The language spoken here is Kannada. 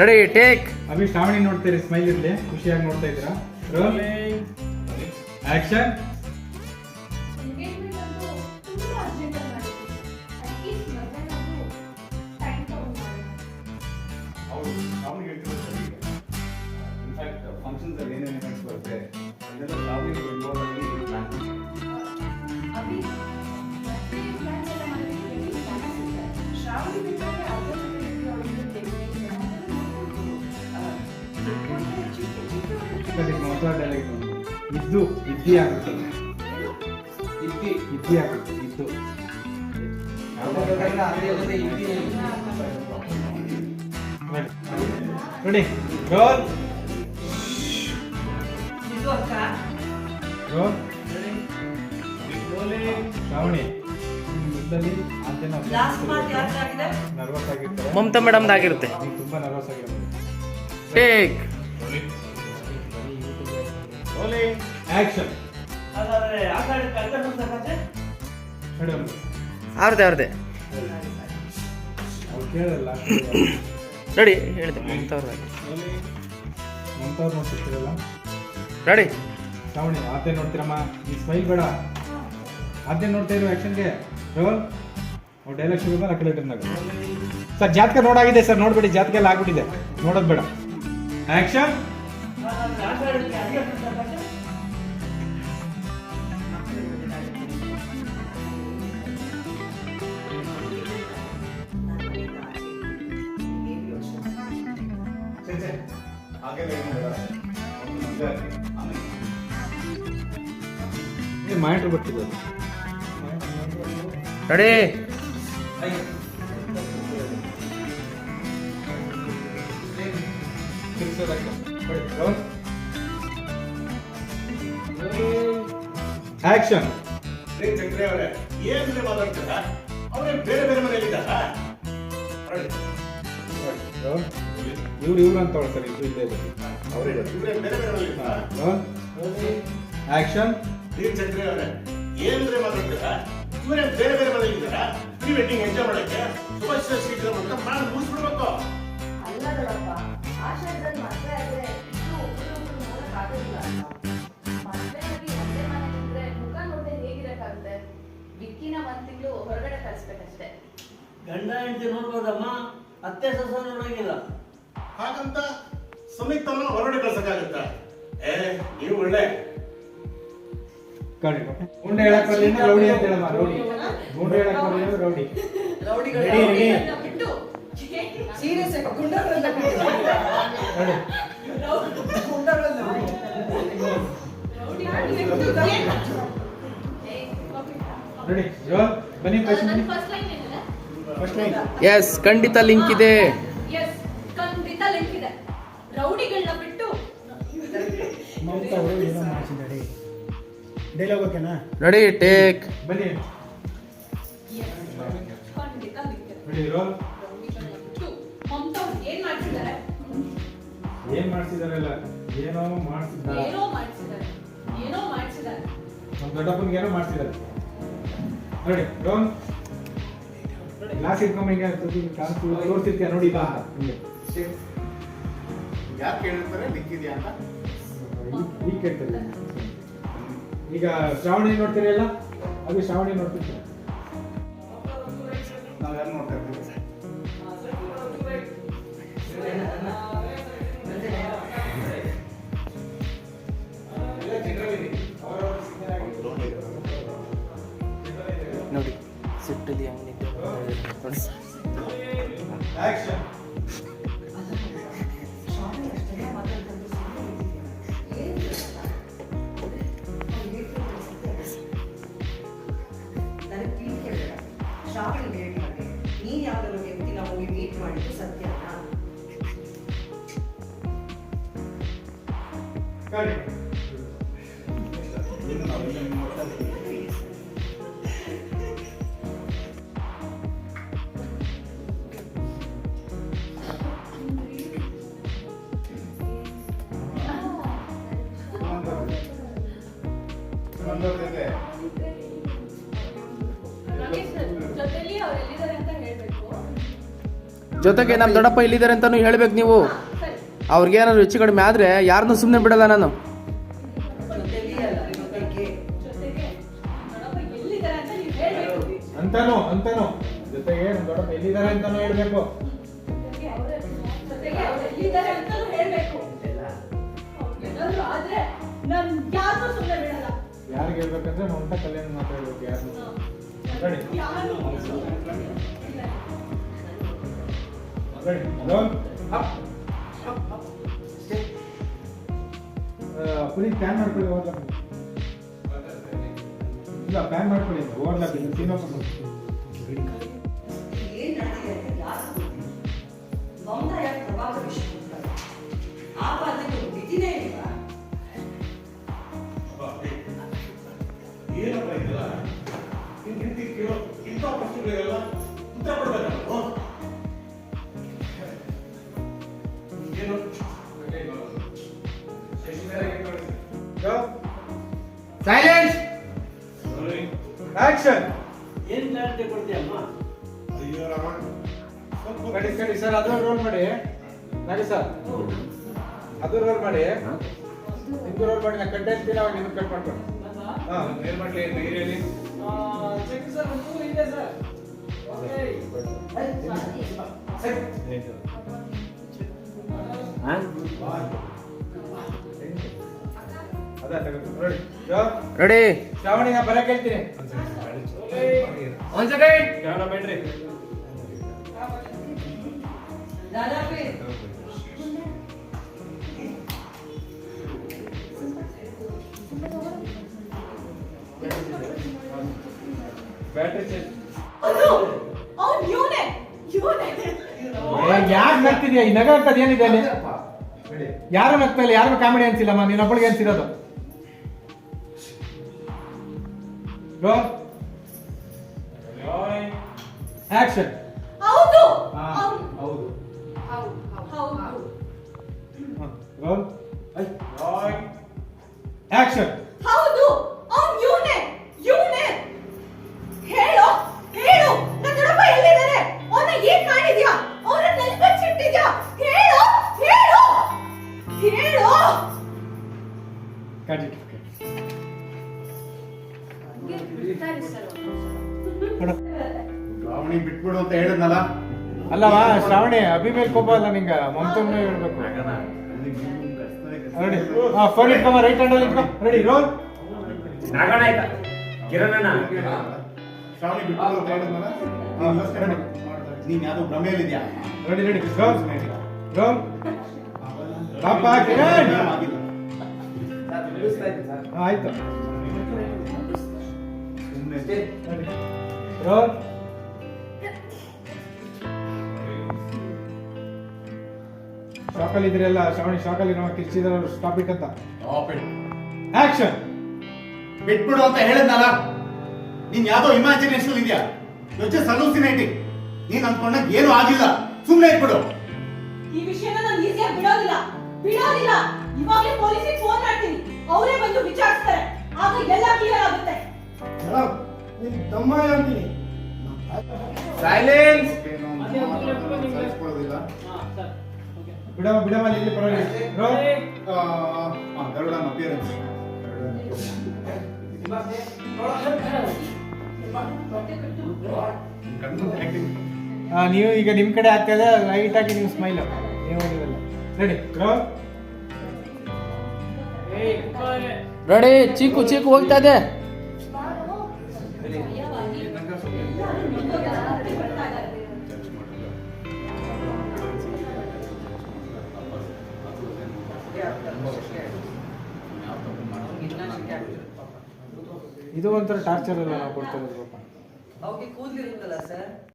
ರೆಡಿ ಟೇಕ್ ಅಭಿ ಶ್ರಾವಣಿ ನೋಡ್ತೀರಿ ಸ್ಮೈಲ್ ಇರ್ಲಿ ಖುಷಿಯಾಗಿ ನೋಡ್ತಾ ಇದ್ದೀರಾ? ರೋಲ್ ಆಕ್ಷನ್ ಮೊದಲ ಡೈಲಾಗ್ ಇದ್ದು. ಇದ್ದಿ ಆಗುತ್ತೆ. ಇದ್ದಿ. ಇದ್ದಿ ಆಗುತ್ತೆ ಇದ್ದು. ನೋಡಿ ರೋಲ್. ರೋಲ್. ಶ್ರಾವಣಿ. ಯುದ್ಧದಲ್ಲಿ ತುಂಬಾ ನರ್ವಸ್ ಆಗಿರ್ತಾರೆ. Mamata action madam. ಅವ್ರದ್ದೆ ಅವ್ರದ್ದೆ. ಅವ್ರು ಕೇಳಲ್ಲ. ಹೇಳಿದೆ ಮಮತಾವ್ರು ನೋಡ್ತಿರ್ತೀರಲ್ಲ? ರೆಡಿ ಶ್ರಾವಣಿ ಆದ್ಯ ನೋಡ್ತೀರಮ್ಮ. ಈ ಸ್ಮೈಲ್ ಬೇಡ. ಆದ್ಯ ನೋಡ್ತಾ ಇರೋ ಆಕ್ಷನ್ಗೆ ರೋಲ್ ಅವ್ರು ಡೈಲಾಗ್ ಶುರು ಆ ಕಡೆ ಟರ್ನ್ ಸರ್ ಜಾತಕ ನೋಡಾಗಿದೆ ಸರ್ ನೋಡ್ಬೇಡಿ ಜಾತಕ ಎಲ್ಲ ಆಗ್ಬಿಟ್ಟಿದೆ. ನೋಡೋದು ಬೇಡ. ಆಕ್ಷನ್ ಹಾಗೆಲ್ಲ ಬರ್ತಿದ್ದ ರೆಡಿ ಆಕ್ಷನ್ ಅವರೇ ಏನ್ರೆ ಮಾತಾಡ್ತೀರಾ ಅವರೇ ಬೇರೆ ಬೇರೆ ಮನೆಯಲ್ಲಿದ್ದಾರ? ಇವ್ರು? ಇವ್ರು ಅಂತ ಇದು ಇಲ್ಲೇ ಇವರೇ ಬೇರೆ ಬೇರೆ ಮನೆಯಲ್ಲಿದ್ದಾರ ಆಕ್ಷನ್ ಏನ್ರೆ ಮಾತಾಡ್ತೀರಾ ಇವರೇ ಬೇರೆ ಬೇರೆ ಪ್ರೀ ವೆಡ್ಡಿಂಗ್ ಎಂಜಾಯ್ ಮಾಡಕ್ಕೆ? ಶುಭಾಶಯ ಶೀಘ್ರ ಅಂತ ಮಾಡಿ ಮುಗಿಸ್ಬಿಡ್ಬೇಕು. ಅಲ್ಲ ದೊಡ್ಡಪ್ಪ ಆಶ್ರಯದಲ್ಲಿ ಮದುವೆ ಆದ್ರೆ ಇಬ್ರು ಒಬ್ರನ್ನೊಬ್ರು ನೋಡಕ್ ಆಗೋದಿಲ್ಲ ಮದುವೆ ಆಗಿ ಒಂದೇ ಮನೆಗಿದ್ರೆ ಮುಖ ನೋಡದೆ ಹೇಗಿರಕ್ಕಾಗುತ್ತೆ? ವಿಕ್ಕಿನ ಒಂದ್ ತಿಂಗಳು ಹೊರಗಡೆ ಕಳಿಸ್ಬೇಕಷ್ಟೇ. ಗಂಡ ಹೆಂಡತಿ ನೋಡ್ಬೋದಮ್ಮ? ಅತ್ತೆ ಸೊಸೆ ನೋಡಂಗಿಲ್ಲ. ಹಾಗಂತ ಸಂಯುಕ್ತಮ್ಮನ ಹೊರಗಡೆ ಕಳ್ಸಕ್ಕಾಗತ್ತ? ಏ ನೀವು ಒಳ್ಳೆ. ಕಡಿ ಗುಂಡೆ ಹೇಳಕ್ ಬರ್ಲಿಲ್ಲ ರೌಡಿ ಅಂತ ಹೇಳಮ್ಮ ರೌಡಿ. ಗುಂಡೆ ಹೇಳಕ್ ಬರ್ಲಿಲ್ಲ ರೌಡಿ. ಬಿಟ್ಟು ಸೀರಿಯಸ್ ಆಗಿ ಗುಂಡಗಳನ್ನ ಬನ್ನಿ ಲೈನ್ ಎಸ್ ಖಂಡಿತ ಲಿಂಕ್ ಇದೆ. ಎಸ್ ಖಂಡಿತ ಲಿಂಕ್ ಇದೆ. ರೌಡಿಗಳನ್ನ ಬಿಟ್ಟು ಡೈಲಾಗ್ ಓಕೆನಾ ರೆಡಿ ಟೇಕ್ ಬನ್ನಿ ಖಂಡಿತ ಲಿಂಕ್ ಇದೆ. ರೆಡಿ ರೋಲ್ ರೌಡಿಗಳನ್ನ ಬಿಟ್ಟು ಮಮತಾ ಅವ್ರು ಏನ್ ಮಾಡ್ತಿದ್ದಾರೆ? ಏನ್ ಮಾಡ್ಸಿದಾರಲ್ಲ ಏನೋ ಮಾಡ್ತಿದ್ದಾರೆ ಏನೋ ಮಾಡ್ತಿದ್ದಾರೆ. ಏನೋ ಮಾಡ್ಸಿದ್ದಾರೆ ನಮ್ಮ ದೊಡ್ಡಪ್ಪನಿಗೆ ಏನೋ ಮಾಡ್ತಿದ್ದಾರೆ. ನೋಡಿ ರೋಲ್ ಗ್ಲಾಸ್ ಇಟ್ಕೊಂಬ ಹಿಂಗೆ ಕಾಣಿಸ್ತು ತೋರಿಸಿರ್ತೀಯ ನೋಡಿ ಬಾ ಯಾಕೆ ಹೇಳಿರ್ತಾರೆ ಲಿಕ್ಕಿದ್ಯಾ ಅಂತ? ಈಗ- ಕೇಳ್ತಾರೆ. ಈಗ ಶ್ರಾವಣಿ ನೋಡ್ತೀರಲ್ಲ ಅದು ಶ್ರಾವಣಿ ನೋಡ್ತಿರ್ತಾರೆ ಜೊತೆಗೆ ನಮ್ಮ ದೊಡ್ಡಪ್ಪ ಇಲ್ಲಿದ್ದಾರೆ ಅಂತಾನು ಹೇಳ್ಬೇಕು ನೀವು. ಸರಿ ಅವ್ರಿಗೆ ಏನಾದ್ರು ಹೆಚ್ಚು ಕಡಿಮೆ ಆದರೆ ಯಾರನ್ನೂ ಸುಮ್ಮನೆ ಬಿಡಲ್ಲ ನಾನು. ಅಂತಾನು ಅಂತಾನು. ಜೊತೆಗೆ ನಮ್ ದೊಡ್ಡಪ್ಪ ಎಲ್ಲಿದ್ದಾರೆ ಅಂತಾನು ಹೇಳ್ಬೇಕು. ಯಾರಿಗೆ ಹೇಳ್ಬೇಕಂದ್ರೆ ಕಲ್ಯಾಣ ಮಾತಾಡ್ಬೇಕು ಯಾರು ಹಲೋ? ಮಮತಾ ಯಾಕೆ ಪ್ರಭಾವ ವಿಷಯ ಗೊತ್ತಲ್ಲ ಆ ಪಾತ್ರಕ್ಕೆ ಒಂದು ಮಿತಿನೇ ಇಲ್ವಾ ಏನಪ್ಪ ಇದೆಲ್ಲ? ಇಂಥ ಪ್ರಶ್ನೆಗಳಿಗೆಲ್ಲ ಉತ್ತರ ಕೊಡ್ಬೇಕಲ್ಲ ಸೈಲೆನ್ಸ್. ಆಕ್ಷನ್ ಏನ್ ಗ್ಯಾರಂಟಿ ಕೊಡ್ತೀಯಮ್ಮ ಅಯ್ಯೋ ರಾಮ. ಸ್ವಲ್ಪ ಕಡಿ ಕಡಿ ಸರ್ ಅದು ರೋಲ್ ಮಾಡಿ. ನಡಿ ಸರ್ ಅದ್ರ ರೋಲ್ ಮಾಡಿ. ನಿಮ್ದು ರೋಲ್ ಮಾಡಿ ನಾ ಕಟ್ ಹೇಳ್ತೀನಿ ಅವಾಗ ನಿಮ್ಗೆ ಕಟ್ ಮಾಡ್ಕೊಂಡು ಹಾ ಏನ್ ಮಾಡ್ಲಿ ಏರಿಯಲ್ಲಿ ಚೆಕ್ ಸರ್ ಮೂರು ಇದೆ ಸರ್ ಓಕೆ ನೋಡಿ ಯೋ, ರೆಡಿ. ಶ್ರಾವಣಿ ನಾ ಬರಕ್ ಹೇಳ್ತೀನಿ. ಒಂದ್ ಸೆಕೆಂಡ್ ಕ್ಯಾಮ್ರಾ ಬೇಡ್ರಿ. ಯಾರು ಬ್ಯಾಟ್ರಿ ಇವನೇ ಯಾಕೆ ನಗ್ತಿದ್ಯಾ? ಈ ನಗ ಅಂತದ್ ಏನಿದೆ ಅಲ್ಲಿ? ಯಾರು ನಗ್ತಾ ಇಲ್ಲ? ಯಾರು ಕಾಮಿಡಿ ಅನ್ಸಿಲ್ಲಮ್ಮ? ನೀನ್ ಒಬ್ಬಳಿಗೆ ಅನ್ಸಿರೋದು ಆಕ್ಷನ್ ಹೌದು ಹಾ ಅವ್ನು- ಹೌದು ಹೌದು ರೋಲ್ ಆಕ್ಷನ್ ಶ್ರಾವಣಿ ಬಿಟ್ಬಿಡು ಅಂತ ಹೇಳಿದ್ನಲ್ಲ? ಅಲ್ಲವಾ ಶ್ರಾವಣಿ ಅಭಿ ಮೇಲೆ ಕೋಪ ಅಲ್ಲ ನಿಂಗ. ಮಮತಮ್ನೇ ಹೇಳ್ಬೇಕು. ರೆಡಿ. ಹಾ ಫೋನ್ ಇಟ್ಕೊಂಬ ರೈಟ್ ಹ್ಯಾಂಡ್ ಅಲ್ಲಿ ಇಟ್ಕೊ. ರೆಡಿ ರೋಲ್ ನಾಗಣ್ಣ ಆಯ್ತಾ? ಕಿರಣಣ್ಣ? ಶ್ರಾವಣಿ ಬಿಟ್ಬಿಡು ಅಂತ ಹೇಳಿದ್ನಲ್ಲ? ನೀನ್ ಯಾವ್ದೋ ಭ್ರಮೆಯಲ್ಲಿ ಇದೆಯಾ ರೆಡಿ ರೆಡಿ. ರೋಲ್ ರೋಲ್ ಪಾಪ ಕಿರಣ್! ಆಯ್ತು. ಸುಮ್ನೆ ರೋಲ್ ಶಾಕಲ್ಲಿ ಇದ್ರೆಲ್ಲ ಶ್ರಾವಣಿ ಶಾಕಲ್ಲಿ ನಾವು ಕಿರ್ಚಿದ್ರು ಸ್ಟಾಪ್ ಇಟ್ ಅಂತ. ಸ್ಟಾಪ್ ಇಟ್ ಆಕ್ಷನ್ ಬಿಟ್ಬಿಡು ಅಂತ ಹೇಳಿದ್ನಲ್ಲ? ನೀನ್ ಯಾವ್ದೋ ಇಮ್ಯಾಜಿನೇಷನ್ ಇದೆಯಾ? ಯೋಚನೆ ಸಲೂಸಿನೇಟಿಂಗ್ ನೀನ್ ಅನ್ಕೊಂಡಾಗ ಏನು ಆಗಿಲ್ಲ. ಸುಮ್ನೆ ಇಟ್ಬಿಡು. ಈ ವಿಷಯನ ನಾನು ಈಸಿಯಾಗಿ ಬಿಡೋದಿಲ್ಲ. ಬಿಡೋದಿಲ್ಲ. ಇವಾಗಲೇ ಪೊಲೀಸಿಗೆ ಫೋನ್ ಮಾಡ್ತೀನಿ. ಅವರೇ ಬಂದು ವಿಚಾರಿಸ್ತಾರೆ. ಆಗ ಎಲ್ಲ ಕ್ಲಿಯರ್ ಆಗುತ್ತೆ. ಇಲ್ಲಿ ಪರವಾಗಿಲ್ಲ. ಅಪಿಯರೆನ್ಸ್ ನೀವು ಈಗ ನಿಮ್ಮ ಕಡೆ ಆಗ್ತದೆ ಲೈಟ್ ಆಗಿ ನೀವು ಸ್ಮೈಲ್ ನೀವು ರೆಡಿ ಬ್ರೋ ರೆಡಿ ಚೀಕು ಚೀಕು ಹೋಗ್ತಾ ಇದೆ. ಇದು ಒಂಥರ ಟಾರ್ಚರ್ ಅಲ್ಲ ನಾವು ಕೊಡ್ತಾ ಇರೋದು